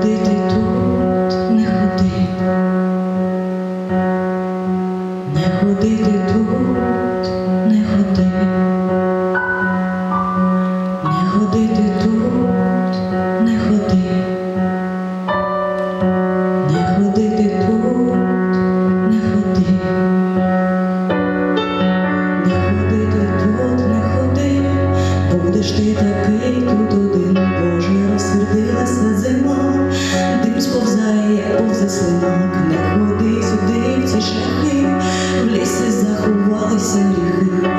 ходи тут, не ходи, не ходи тут, не ходи, не ходи тут, не ходи, не ходи тут, не ходи, не ходи тут, не ходи, будеш ти такий тут один. заслинок, не ходи сюди в ці шляхи, в лісі заховалися ріхи.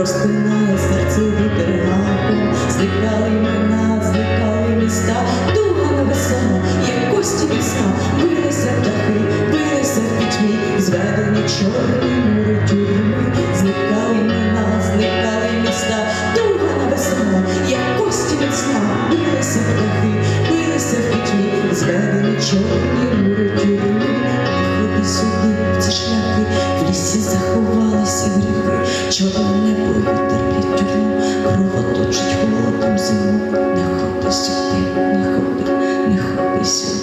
розпинає серце вітерганку, зникали імена, зникали міста, туга невесела, як кості міста, билися птахи, билися в пітьмі, зведені чорні мури тюрми, зникали імена, зникали міста, туга невесела, як кості міста, сна, билися птахи, билися в пітьмі, зведені чорні мури тюрми. Жить голодом зиму, не хапайся ти, не хапай, не хапайся.